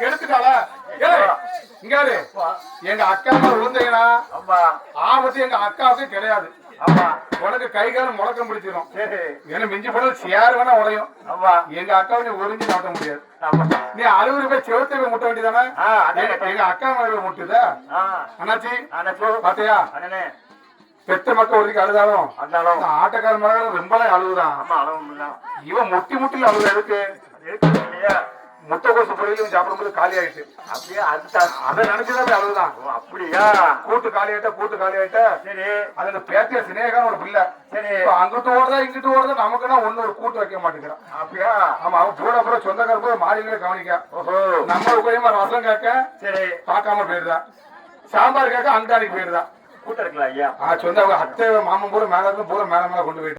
எடுத்துட்டாளா? ஏய், இங்க யாரு? எங்க அக்கா விழுந்தீங்கன்னா ஆபத்து எங்க அக்காவுக்கு கிடையாது. உனக்கு கை காலம் முழக்கம் பிடிச்சிடும் ஏன்னா மிஞ்சி போன சேர் வேணா உடையும். எங்க அக்காவை நீ உறிஞ்சு நாட்ட முடியாது. ஆமா. நீ அறுபது ரூபாய் செவத்தை போய் முட்ட வேண்டியதானே. எங்க- அக்கா முட்டுதா? அண்ணாச்சி அண்ணே பாத்தியா? பெத்த மக்கள் ஒருத்திக்கு அழுதாலும் இந்த ஆட்டக்கார மகன் ரொம்ப அழுகுதான் இவன் முட்டி முட்டில அழுகுற எதுக்கு? இல்லையா? முட்டைக்கோசு பொரியலும் சாப்பிடும்போது காலி ஆயிட்டு அப்படியே அதை நினைச்சுதான் அழுகுதான் அப்படியா? கூட்டு காலி ஆயிட்ட கூட்டு காலி ஆயிட்ட சரி. அதுல பேத்திய சினேகான ஒரு பிள்ளை. சரி. அங்கிட்டு ஓடுதா இங்கிட்டு ஓடுதா நமக்குன்னா ஒண்ணு ஒரு கூட்டு வைக்க மாட்டேங்கிறான். அப்படியா? ஆமா அவன் கூட அப்புறம் சொந்தக்கார போய் மாடிகளே கவனிக்க. ஓஹோ. நம்ம உபயமா ரசம் கேட்க சரி. பார்க்காம போயிருதா சாம்பார் கேட்க அங்காடிக்கு போயிருதா கூட்டம் இருக்கலாம் ஐயா? ஆ சொந்த அத்தை மாமன் பூரா மேல இருந்து பூரா மேல மேல கொண்டு போயிட்டு